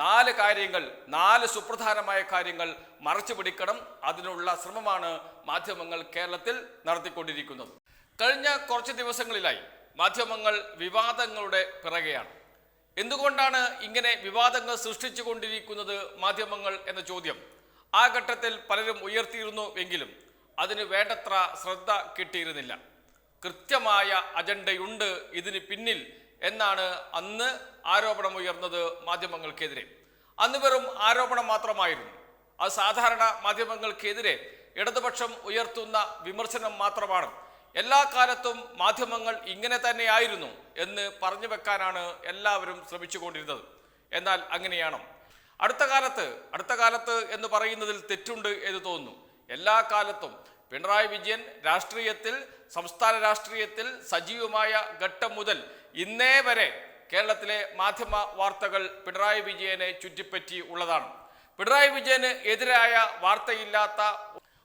നാല് കാര്യങ്ങൾ നാല് സുപ്രധാനമായ കാര്യങ്ങൾ മറച്ചു പിടിക്കണം. അതിനുള്ള ശ്രമമാണ് മാധ്യമങ്ങൾ കേരളത്തിൽ നടത്തിക്കൊണ്ടിരിക്കുന്നത്. കഴിഞ്ഞ കുറച്ച് ദിവസങ്ങളിലായി മാധ്യമങ്ങൾ വിവാദങ്ങളുടെ പിറകെയാണ്. എന്തുകൊണ്ടാണ് ഇങ്ങനെ വിവാദങ്ങൾ സൃഷ്ടിച്ചു കൊണ്ടിരിക്കുന്നത് മാധ്യമങ്ങൾ എന്ന ചോദ്യം? ആ ഘട്ടത്തിൽ പലരും ഉയർത്തിയിരുന്നു എങ്കിലും അതിന് വേണ്ടത്ര ശ്രദ്ധ കിട്ടിയിരുന്നില്ല. കൃത്യമായ അജണ്ടയുണ്ട് ഇതിന് പിന്നിൽ എന്നാണ് അന്ന് ആരോപണം ഉയർന്നത് മാധ്യമങ്ങൾക്കെതിരെ. അന്ന് വെറും ആരോപണം മാത്രമായിരുന്നു. അത് സാധാരണ മാധ്യമങ്ങൾക്കെതിരെ ഇടതുപക്ഷം ഉയർത്തുന്ന വിമർശനം മാത്രമാണ്. എല്ലാ കാലത്തും മാധ്യമങ്ങൾ ഇങ്ങനെ തന്നെയായിരുന്നു എന്ന് പറഞ്ഞു വെക്കാനാണ് എല്ലാവരും ശ്രമിച്ചുകൊണ്ടിരുന്നത്. എന്നാൽ അങ്ങനെയാണോ. അടുത്ത കാലത്ത് അടുത്ത കാലത്ത് എന്ന് പറയുന്നതിൽ തെറ്റുണ്ട് എന്ന് തോന്നുന്നു. എല്ലാ കാലത്തും പിണറായി വിജയൻ രാഷ്ട്രീയത്തിൽ സംസ്ഥാന രാഷ്ട്രീയത്തിൽ സജീവമായ ഘട്ടം മുതൽ ഇന്നേ വരെ കേരളത്തിലെ മാധ്യമ വാർത്തകൾ പിണറായി വിജയനെ ചുറ്റിപ്പറ്റി ഉള്ളതാണ്. പിണറായി വിജയന് എതിരായ വാർത്തയില്ലാത്ത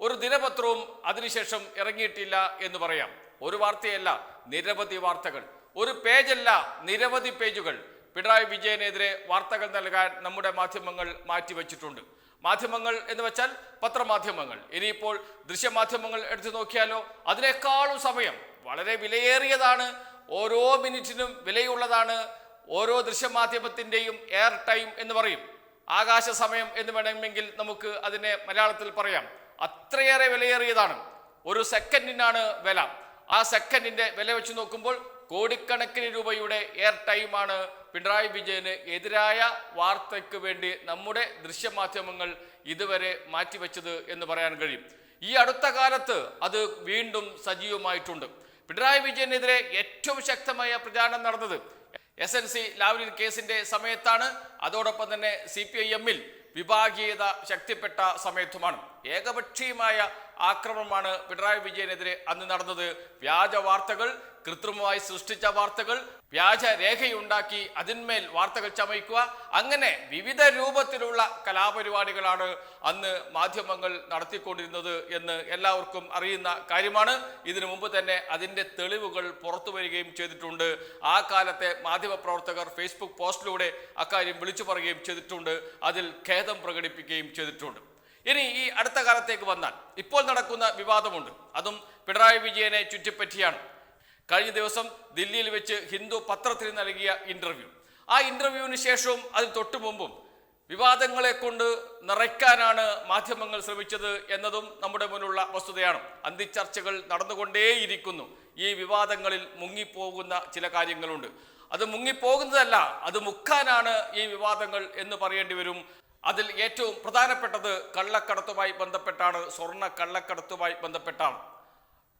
ഒരു ദിനപത്രവും അതിനുശേഷം ഇറങ്ങിയിട്ടില്ല എന്ന് പറയാം. ഒരു വാർത്തയല്ല നിരവധി വാർത്തകൾ. ഒരു പേജല്ല നിരവധി പേജുകൾ പിണറായി വിജയനെതിരെ വാർത്തകൾ നൽകാൻ നമ്മുടെ മാധ്യമങ്ങൾ മാറ്റിവെച്ചിട്ടുണ്ട്. മാധ്യമങ്ങൾ എന്ന് വെച്ചാൽ പത്രമാധ്യമങ്ങൾ. ഇനിയിപ്പോൾ ദൃശ്യമാധ്യമങ്ങൾ എടുത്തു നോക്കിയാലോ അതിനേക്കാളും സമയം വളരെ വിലയേറിയതാണ് ഓരോ മിനിറ്റിനും വിലയുള്ളതാണ് ഓരോ ദൃശ്യമാധ്യമത്തിന്റെയും എയർ ടൈം എന്ന് പറയും. ആകാശ സമയം എന്ന് വേണമെങ്കിൽ നമുക്ക് അതിനെ മലയാളത്തിൽ പറയാം. അത്രയേറെ വിലയേറിയതാണ്. ഒരു സെക്കൻഡിനാണ് വില. ആ സെക്കൻഡിന്റെ വില വെച്ച് നോക്കുമ്പോൾ കോടിക്കണക്കിന് രൂപയുടെ എയർ ടൈമാണ് പിണറായി വിജയന് എതിരായ വാർത്തയ്ക്ക് വേണ്ടി നമ്മുടെ ദൃശ്യമാധ്യമങ്ങൾ ഇതുവരെ മാറ്റിവെച്ചത് എന്ന് പറയാൻ കഴിയും. ഈ അടുത്ത കാലത്ത് അത് വീണ്ടും സജീവമായിട്ടുണ്ട്. പിണറായി വിജയനെതിരെ ഏറ്റവും ശക്തമായ പ്രചാരണം നടന്നത് എസ് എൻ സി ലാവ്ലിൻ കേസിന്റെ സമയത്താണ്. അതോടൊപ്പം തന്നെ സി പി ഐ എമ്മിൽ വിഭാഗീയത ശക്തിപ്പെട്ട സമയത്തുമാണ്. ഏകപക്ഷീയമായ ആക്രമണമാണ് പിണറായി വിജയനെതിരെ അന്ന് നടന്നത്. വ്യാജ വാർത്തകൾ കൃത്രിമമായി സൃഷ്ടിച്ച വാർത്തകൾ വ്യാജ രേഖയുണ്ടാക്കി അതിന്മേൽ വാർത്തകൾ ചമയ്ക്കുക. അങ്ങനെ വിവിധ രൂപത്തിലുള്ള കലാപരിപാടികളാണ് അന്ന് മാധ്യമങ്ങൾ നടത്തിക്കൊണ്ടിരുന്നത് എന്ന് എല്ലാവർക്കും അറിയുന്ന കാര്യമാണ്. ഇതിനു മുമ്പ് തന്നെ അതിന്റെ തെളിവുകൾ പുറത്തു വരികയും ചെയ്തിട്ടുണ്ട്. ആ കാലത്തെ മാധ്യമപ്രവർത്തകർ ഫേസ്ബുക്ക് പോസ്റ്റിലൂടെ അക്കാര്യം വിളിച്ചു പറയുകയും ചെയ്തിട്ടുണ്ട്. അതിൽ ഖേദം പ്രകടിപ്പിക്കുകയും ചെയ്തിട്ടുണ്ട്. ഇനി ഈ അടുത്ത കാലത്തേക്ക് വന്നാൽ ഇപ്പോൾ നടക്കുന്ന വിവാദമുണ്ട്. അതും പിണറായി വിജയനെ ചുറ്റിപ്പറ്റിയാണ്. കഴിഞ്ഞ ദിവസം ദില്ലിയിൽ വെച്ച് ഹിന്ദു പത്രത്തിന് നൽകിയ ഇന്റർവ്യൂ. ആ ഇന്റർവ്യൂവിന് ശേഷവും അതിന് തൊട്ടു മുമ്പും വിവാദങ്ങളെ കൊണ്ട് നിറയ്ക്കാനാണ് മാധ്യമങ്ങൾ ശ്രമിച്ചത് എന്നതും നമ്മുടെ മുന്നിലുള്ള വസ്തുതയാണ്. അന്തിച്ചർച്ചകൾ നടന്നുകൊണ്ടേയിരിക്കുന്നു. ഈ വിവാദങ്ങളിൽ മുങ്ങിപ്പോകുന്ന ചില കാര്യങ്ങളുണ്ട്. അത് മുങ്ങിപ്പോകുന്നതല്ല അത് മുക്കാനാണ് ഈ വിവാദങ്ങൾ എന്ന് പറയേണ്ടി വരും. അതിൽ ഏറ്റവും പ്രധാനപ്പെട്ടത് കള്ളക്കടത്തുമായി ബന്ധപ്പെട്ടാണ് സ്വർണ കള്ളക്കടത്തുമായി ബന്ധപ്പെട്ടാണ്.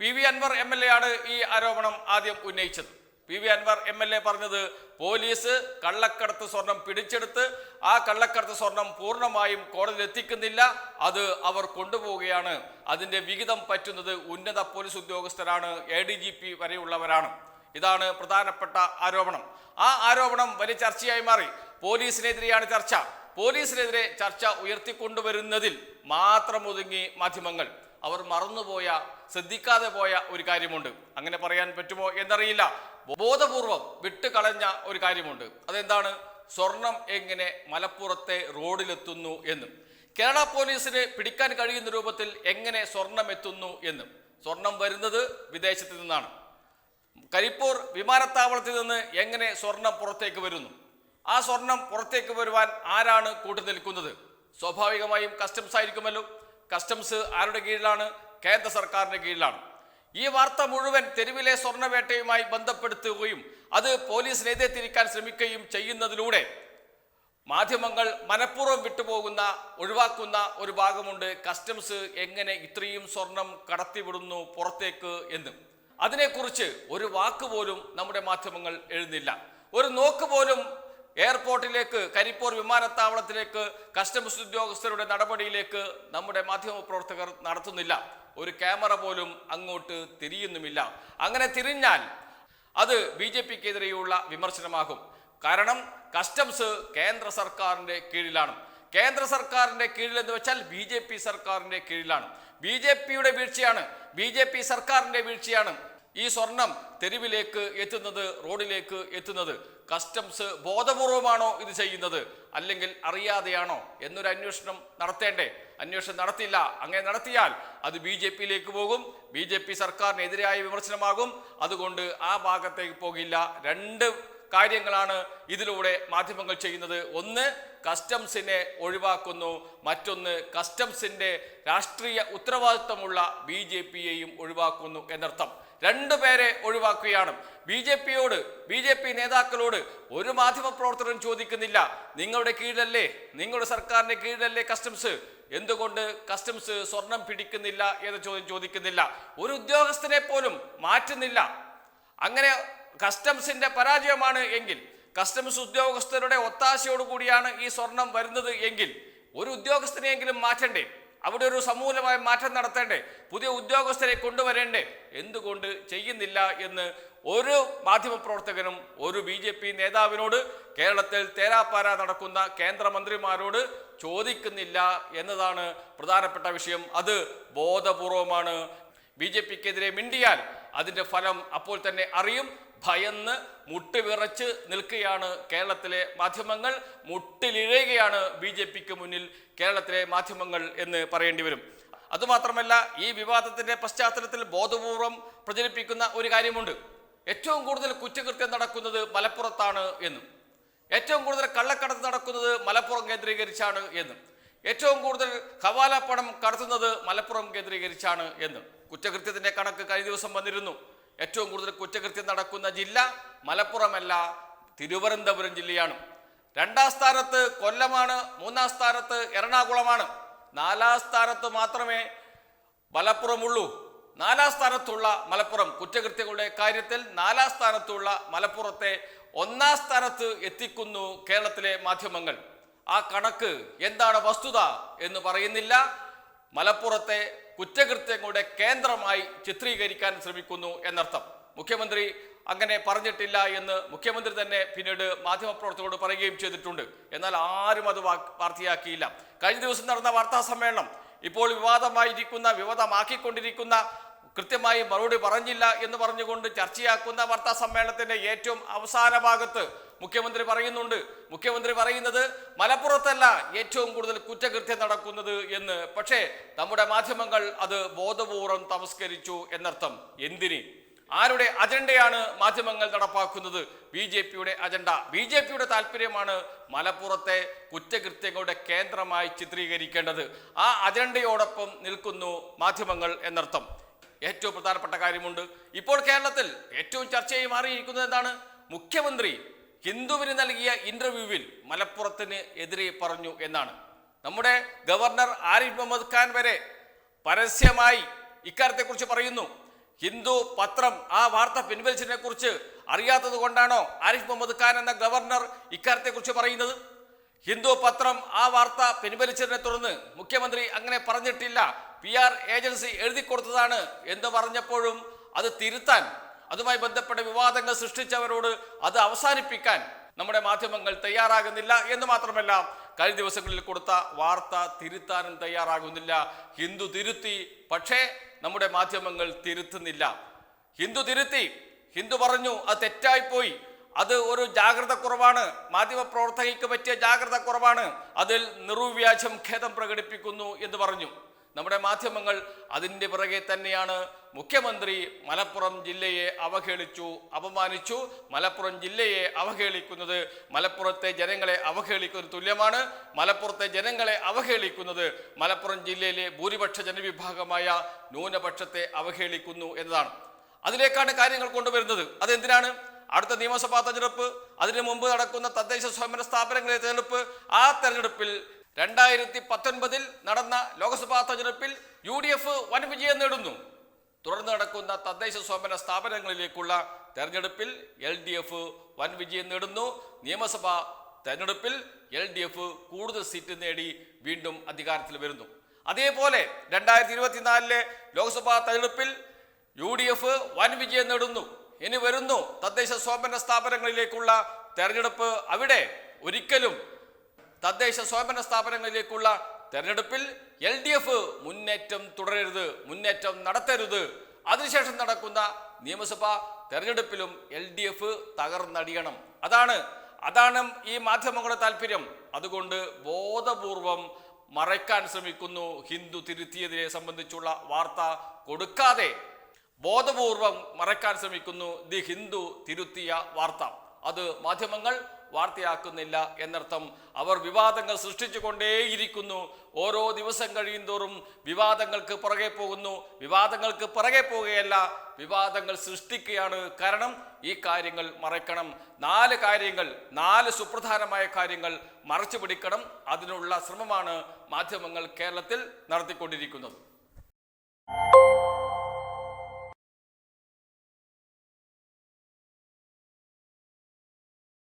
P V Anvar M L A ആണ് ഈ ആരോപണം ആദ്യം ഉന്നയിച്ചത്. P V Anvar M L A പറഞ്ഞത് പോലീസ് കള്ളക്കടത്ത് സ്വർണം പിടിച്ചെടുത്ത് ആ കള്ളക്കടത്ത് സ്വർണം പൂർണമായും കോടതിയിൽ എത്തിക്കുന്നില്ല. അത് അവർ കൊണ്ടുപോവുകയാണ്. അതിന്റെ വിഹിതം പറ്റുന്നത് ഉന്നത പോലീസ് ഉദ്യോഗസ്ഥരാണ് എ ഡി ജി പി വരെയുള്ളവരാണ്. ഇതാണ് പ്രധാനപ്പെട്ട ആരോപണം. ആ ആരോപണം വലിയ ചർച്ചയായി മാറി. പോലീസിനെതിരെയാണ് ചർച്ച. പോലീസിനെതിരെ ചർച്ച ഉയർത്തിക്കൊണ്ടുവരുന്നതിൽ മാത്രം ഒതുങ്ങി മാധ്യമങ്ങൾ. അവർ മറന്നുപോയ ശ്രദ്ധിക്കാതെ പോയ ഒരു കാര്യമുണ്ട്. അങ്ങനെ പറയാൻ പറ്റുമോ എന്നറിയില്ല. ബോധപൂർവം വിട്ടുകളഞ്ഞ ഒരു കാര്യമുണ്ട്. അതെന്താണ്? സ്വർണം എങ്ങനെ മലപ്പുറത്തെ റോഡിലെത്തുന്നു എന്ന്. കേരള പോലീസിന് പിടിക്കാൻ കഴിയുന്ന രൂപത്തിൽ എങ്ങനെ സ്വർണം എത്തുന്നു എന്ന്. സ്വർണം വരുന്നത് വിദേശത്തു നിന്നാണ്. കരിപ്പൂർ വിമാനത്താവളത്തിൽ നിന്ന് എങ്ങനെ സ്വർണം പുറത്തേക്ക് വരുന്നു? ആ സ്വർണം പുറത്തേക്ക് വരുവാൻ ആരാണ് കൂട്ടു നിൽക്കുന്നത് സ്വാഭാവികമായും കസ്റ്റംസ് ആയിരിക്കുമല്ലോ. കസ്റ്റംസ് ആരുടെ കീഴിലാണ്? കേന്ദ്ര സർക്കാരിന്റെ കീഴിലാണ്. ഈ വാർത്ത മുഴുവൻ തെരുവിലെ സ്വർണവേട്ടയുമായി ബന്ധപ്പെടുത്തുകയും അത് പോലീസിനെതിരെ തിരിക്കാൻ ശ്രമിക്കുകയും ചെയ്യുന്നതിലൂടെ മാധ്യമങ്ങൾ മനഃപൂർവം വിട്ടുപോകുന്ന ഒഴിവാക്കുന്ന ഒരു ഭാഗമുണ്ട് കസ്റ്റംസ് എങ്ങനെ ഇത്രയും സ്വർണം കടത്തിവിടുന്നു പുറത്തേക്ക് എന്ന്. അതിനെക്കുറിച്ച് ഒരു വാക്ക് പോലും നമ്മുടെ മാധ്യമങ്ങൾ എഴുതുന്നില്ല. ഒരു നോക്ക് പോലും എയർപോർട്ടിലേക്ക് കരിപ്പൂർ വിമാനത്താവളത്തിലേക്ക് കസ്റ്റംസ് ഉദ്യോഗസ്ഥരുടെ നടപടിയിലേക്ക് നമ്മുടെ മാധ്യമപ്രവർത്തകർ നടത്തുന്നില്ല. ഒരു ക്യാമറ പോലും അങ്ങോട്ട് തിരിയുന്നുമില്ല. അങ്ങനെ തിരിഞ്ഞാൽ അത് ബി ജെ പിക്കെതിരെയുള്ള വിമർശനമാകും. കാരണം കസ്റ്റംസ് കേന്ദ്ര സർക്കാരിന്റെ കീഴിലാണ്. കേന്ദ്ര സർക്കാരിന്റെ കീഴിൽ എന്ന് വെച്ചാൽ ബി ജെ പി സർക്കാരിന്റെ കീഴിലാണ്. ബി ജെ പിയുടെ വീഴ്ചയാണ്. ബി ജെ പി സർക്കാരിന്റെ വീഴ്ചയാണ് ഈ സ്വർണം തെരുവിലേക്ക് എത്തുന്നത് റോഡിലേക്ക് എത്തുന്നത്. കസ്റ്റംസ് ബോധപൂർവമാണോ ഇത് ചെയ്യുന്നത്? അല്ലെങ്കിൽ അറിയാതെയാണോ? എന്നൊരു അന്വേഷണം നടത്തേണ്ടേ? അന്വേഷണം നടത്തില്ല. അങ്ങനെ നടത്തിയാൽ അത് ബി ജെ പിയിലേക്ക് പോകും. ബി ജെ പി സർക്കാരിനെതിരായ വിമർശനമാകും. അതുകൊണ്ട് ആ ഭാഗത്തേക്ക് പോകില്ല. രണ്ട് കാര്യങ്ങളാണ് ഇതിലൂടെ മാധ്യമങ്ങൾ ചെയ്യുന്നത്. ഒന്ന് കസ്റ്റംസിനെ ഒഴിവാക്കുന്നു. മറ്റൊന്ന് കസ്റ്റംസിന്റെ രാഷ്ട്രീയ ഉത്തരവാദിത്വമുള്ള ബി ജെ പിയെയും ഒഴിവാക്കുന്നു എന്നർത്ഥം. രണ്ടു പേരെ ഒഴിവാക്കുകയാണ്. ബി ജെ പിയോട് ബി ജെ പി നേതാക്കളോട് ഒരു മാധ്യമ പ്രവർത്തകരും ചോദിക്കുന്നില്ല. നിങ്ങളുടെ കീഴിലല്ലേ? നിങ്ങളുടെ സർക്കാരിന്റെ കീഴിലല്ലേ കസ്റ്റംസ് എന്തുകൊണ്ട് കസ്റ്റംസ് സ്വർണം പിടിക്കുന്നില്ല എന്ന ചോദ്യം ചോദിക്കുന്നില്ല. ഒരു ഉദ്യോഗസ്ഥനെ പോലും മാറ്റുന്നില്ല. അങ്ങനെ കസ്റ്റംസിന്റെ പരാജയമാണ് എങ്കിൽ കസ്റ്റംസ് ഉദ്യോഗസ്ഥരുടെ ഒത്താശയോട് കൂടിയാണ് ഈ സ്വർണം വരുന്നത് എങ്കിൽ ഒരു ഉദ്യോഗസ്ഥനെയെങ്കിലും മാറ്റണ്ടേ? അവിടെ ഒരു സമൂലമായ മാറ്റം നടത്തേണ്ടേ? പുതിയ ഉദ്യോഗസ്ഥരെ കൊണ്ടുവരേണ്ടേ? എന്തുകൊണ്ട് ചെയ്യുന്നില്ല എന്ന് ഒരു മാധ്യമപ്രവർത്തകനും ഒരു ബി ജെ പി നേതാവിനോട് കേരളത്തിൽ തേരാപ്പാര നടക്കുന്ന കേന്ദ്രമന്ത്രിമാരോട് ചോദിക്കുന്നില്ല എന്നതാണ് പ്രധാനപ്പെട്ട വിഷയം. അത് ബോധപൂർവമാണ്. ബി ജെ പിക്കെതിരെ മിണ്ടിയാൽ അതിന്റെ ഫലം അപ്പോൾ തന്നെ അറിയും. ഭയന്ന് മുട്ടുവിറച്ച് നിൽക്കുകയാണ് കേരളത്തിലെ മാധ്യമങ്ങൾ മുട്ടിലിഴയുകയാണ് ബി ജെ പിക്ക് മുന്നിൽ കേരളത്തിലെ മാധ്യമങ്ങൾ എന്ന് പറയേണ്ടി വരും. അതുമാത്രമല്ല ഈ വിവാദത്തിന്റെ പശ്ചാത്തലത്തിൽ ബോധപൂർവം പ്രചരിപ്പിക്കുന്ന ഒരു കാര്യമുണ്ട്. ഏറ്റവും കൂടുതൽ കുറ്റകൃത്യം നടക്കുന്നത് മലപ്പുറത്താണ് എന്നും ഏറ്റവും കൂടുതൽ കള്ളക്കടത്ത് നടക്കുന്നത് മലപ്പുറം കേന്ദ്രീകരിച്ചാണ് എന്നും ഏറ്റവും കൂടുതൽ ഹവാല പണം കടത്തുന്നത് മലപ്പുറം കേന്ദ്രീകരിച്ചാണ് എന്നും കുറ്റകൃത്യത്തിന്റെ കണക്ക് കഴിഞ്ഞ ദിവസം വന്നിരുന്നു. ഏറ്റവും കൂടുതൽ കുറ്റകൃത്യം നടക്കുന്ന ജില്ല മലപ്പുറമല്ല തിരുവനന്തപുരം ജില്ലയാണ്. രണ്ടാം സ്ഥാനത്ത് കൊല്ലമാണ് മൂന്നാം സ്ഥാനത്ത് എറണാകുളമാണ്. നാലാം സ്ഥാനത്ത് മാത്രമേ മലപ്പുറമുള്ളൂ. നാലാം സ്ഥാനത്തുള്ള മലപ്പുറം കുറ്റകൃത്യങ്ങളുടെ കാര്യത്തിൽ നാലാം സ്ഥാനത്തുള്ള മലപ്പുറത്തെ ഒന്നാം സ്ഥാനത്ത് എത്തിക്കുന്നു കേരളത്തിലെ മാധ്യമങ്ങൾ. ആ കണക്ക് എന്താണ് വസ്തുത എന്ന് പറയുന്നില്ല. മലപ്പുറത്തെ കുറ്റകൃത്യങ്ങളുടെ കേന്ദ്രമായി ചിത്രീകരിക്കാൻ ശ്രമിക്കുന്നു എന്നർത്ഥം. മുഖ്യമന്ത്രി അങ്ങനെ പറഞ്ഞിട്ടില്ല എന്ന് മുഖ്യമന്ത്രി തന്നെ പിന്നീട് മാധ്യമപ്രവർത്തകരോട് പറയുകയും ചെയ്തിട്ടുണ്ട്. എന്നാൽ ആരും അത് വാർത്തയാക്കിയില്ല. കഴിഞ്ഞ ദിവസം നടന്ന വാർത്താ സമ്മേളനം ഇപ്പോൾ വിവാദമായിരിക്കുന്ന വിവാദമാക്കിക്കൊണ്ടിരിക്കുന്ന കൃത്യമായി മറുപടി പറഞ്ഞില്ല എന്ന് പറഞ്ഞുകൊണ്ട് ചർച്ചയാക്കുന്ന വാർത്താ സമ്മേളനത്തിന്റെ ഏറ്റവും അവസാന ഭാഗത്ത് മുഖ്യമന്ത്രി പറയുന്നുണ്ട്. മുഖ്യമന്ത്രി പറയുന്നത് മലപ്പുറത്തല്ല ഏറ്റവും കൂടുതൽ കുറ്റകൃത്യം നടക്കുന്നത് എന്ന്. പക്ഷേ നമ്മുടെ മാധ്യമങ്ങൾ അത് ബോധപൂർവം തമസ്കരിച്ചു എന്നർത്ഥം. എന്തിന്? ആരുടെ അജണ്ടയാണ് മാധ്യമങ്ങൾ നടപ്പാക്കുന്നത്? ബി ജെ പിയുടെ അജണ്ട. ബി ജെ പിയുടെ താല്പര്യമാണ് മലപ്പുറത്തെ കുറ്റകൃത്യങ്ങളുടെ കേന്ദ്രമായി ചിത്രീകരിക്കേണ്ടത്. ആ അജണ്ടയോടൊപ്പം നിൽക്കുന്നു മാധ്യമങ്ങൾ എന്നർത്ഥം. ഏറ്റവും പ്രധാനപ്പെട്ട കാര്യമുണ്ട്. ഇപ്പോൾ കേരളത്തിൽ ഏറ്റവും ചർച്ചയായി മാറിയിരിക്കുന്നത് എന്താണ്? മുഖ്യമന്ത്രി ഹിന്ദുവിന് നൽകിയ ഇന്റർവ്യൂവിൽ മലപ്പുറത്തിന് എതിരെ പറഞ്ഞു എന്നാണ്. നമ്മുടെ ഗവർണർ ആരിഫ് മുഹമ്മദ് ഖാൻ വരെ പരസ്യമായി ഇക്കാര്യത്തെക്കുറിച്ച് പറയുന്നു. ഹിന്ദു പത്രം ആ വാർത്ത പിൻവലിച്ചതിനെ കുറിച്ച് അറിയാത്തത് കൊണ്ടാണോ ആരിഫ് മുഹമ്മദ് ഖാൻ എന്ന ഗവർണർ ഇക്കാര്യത്തെക്കുറിച്ച് പറയുന്നത്? ഹിന്ദു പത്രം ആ വാർത്ത പിൻവലിച്ചതിനെ തുടർന്ന് മുഖ്യമന്ത്രി അങ്ങനെ പറഞ്ഞിട്ടില്ല. പി ആർ ഏജൻസി എഴുതി കൊടുത്തതാണ് എന്ന് പറഞ്ഞപ്പോഴും അത് തിരുത്താൻ അതുമായി ബന്ധപ്പെട്ട വിവാദങ്ങൾ സൃഷ്ടിച്ചവരോട് അത് അവസാനിപ്പിക്കാൻ നമ്മുടെ മാധ്യമങ്ങൾ തയ്യാറാകുന്നില്ല എന്ന് മാത്രമല്ല കഴിഞ്ഞ ദിവസങ്ങളിൽ കൊടുത്ത വാർത്ത തിരുത്താനും തയ്യാറാകുന്നില്ല. ഹിന്ദു തിരുത്തി പക്ഷേ നമ്മുടെ മാധ്യമങ്ങൾ തിരുത്തുന്നില്ല. ഹിന്ദു തിരുത്തി ഹിന്ദു പറഞ്ഞു അത് തെറ്റായിപ്പോയി അത് ഒരു ജാഗ്രത കുറവാണ്. മാധ്യമ പ്രവർത്തകയ്ക്ക് പറ്റിയ ജാഗ്രത കുറവാണ്. അതിൽ നിർവ്യാജം ഖേദം പ്രകടിപ്പിക്കുന്നു എന്ന് പറഞ്ഞു. നമ്മുടെ മാധ്യമങ്ങൾ അതിന്റെ പിറകെ തന്നെയാണ്. മുഖ്യമന്ത്രി മലപ്പുറം ജില്ലയെ അവഹേളിച്ചു അപമാനിച്ചു. മലപ്പുറം ജില്ലയെ അവഹേളിക്കുന്നത് മലപ്പുറത്തെ ജനങ്ങളെ അവഹേളിക്കുന്നത് തുല്യമാണ്. മലപ്പുറത്തെ ജനങ്ങളെ അവഹേളിക്കുന്നത് മലപ്പുറം ജില്ലയിലെ ഭൂരിപക്ഷ ജനവിഭാഗമായ ന്യൂനപക്ഷത്തെ അവഹേളിക്കുന്നു എന്നതാണ്. അതിലേക്കാണ് കാര്യങ്ങൾ കൊണ്ടുവരുന്നത്. അതെന്തിനാണ്? അടുത്ത നിയമസഭാ തെരഞ്ഞെടുപ്പ് അതിനു മുമ്പ് നടക്കുന്ന തദ്ദേശ സ്വയംഭരണ സ്ഥാപനങ്ങളിലെ തെരഞ്ഞെടുപ്പ് ആ തെരഞ്ഞെടുപ്പിൽ രണ്ടായിരത്തി പത്തൊൻപതിൽ നടന്ന ലോക്സഭാ തെരഞ്ഞെടുപ്പിൽ യു ഡി എഫ് വൻ വിജയം നേടുന്നു. തുടർന്ന് നടക്കുന്ന തദ്ദേശ സ്വയംഭരണ സ്ഥാപനങ്ങളിലേക്കുള്ള തെരഞ്ഞെടുപ്പിൽ എൽ ഡി എഫ് വൻ വിജയം നേടുന്നു. നിയമസഭാ തെരഞ്ഞെടുപ്പിൽ എൽ ഡി എഫ് കൂടുതൽ സീറ്റ് നേടി വീണ്ടും അധികാരത്തിൽ വരുന്നു. അതേപോലെ രണ്ടായിരത്തി ഇരുപത്തിനാലിലെ ലോക്സഭാ തെരഞ്ഞെടുപ്പിൽ യു ഡി എഫ് വൻ വിജയം നേടുന്നു. ഇനി വരുന്നു തദ്ദേശ സ്വയംഭരണ സ്ഥാപനങ്ങളിലേക്കുള്ള തെരഞ്ഞെടുപ്പ്. അവിടെ ഒരിക്കലും തദ്ദേശ സ്വയംഭരണ സ്ഥാപനങ്ങളിലേക്കുള്ള തെരഞ്ഞെടുപ്പിൽ എൽ ഡി എഫ് മുന്നേറ്റം തുടരരുത് മുന്നേറ്റം നടത്തരുത്. അതിനുശേഷം നടക്കുന്ന നിയമസഭാ തെരഞ്ഞെടുപ്പിലും എൽ ഡി എഫ് തകർന്നടിയണം. അതാണ് അതാണ് ഈ മാധ്യമങ്ങളുടെ താല്പര്യം. അതുകൊണ്ട് ബോധപൂർവം മറയ്ക്കാൻ ശ്രമിക്കുന്നു ഹിന്ദു തിരുത്തിയതിനെ സംബന്ധിച്ചുള്ള വാർത്ത കൊടുക്കാതെ ബോധപൂർവം മറയ്ക്കാൻ ശ്രമിക്കുന്നു ദി ഹിന്ദു തിരുത്തിയ വാർത്ത. അത് മാധ്യമങ്ങൾ വാർത്തയാക്കുന്നില്ല എന്നർത്ഥം അവർ വിവാദങ്ങൾ സൃഷ്ടിച്ചുകൊണ്ടേയിരിക്കുന്നു. ഓരോ ദിവസം കഴിയുന്തോറും വിവാദങ്ങൾക്ക് പുറകെ പോകുന്നു. വിവാദങ്ങൾക്ക് പുറകെ പോകുകയല്ല വിവാദങ്ങൾ സൃഷ്ടിക്കുകയാണ്. കാരണം ഈ കാര്യങ്ങൾ മറയ്ക്കണം. നാല് കാര്യങ്ങൾ നാല് സുപ്രധാനമായ കാര്യങ്ങൾ മറച്ചു പിടിക്കണം അതിനുള്ള ശ്രമമാണ് മാധ്യമങ്ങൾ കേരളത്തിൽ നടത്തിക്കൊണ്ടിരിക്കുന്നത്.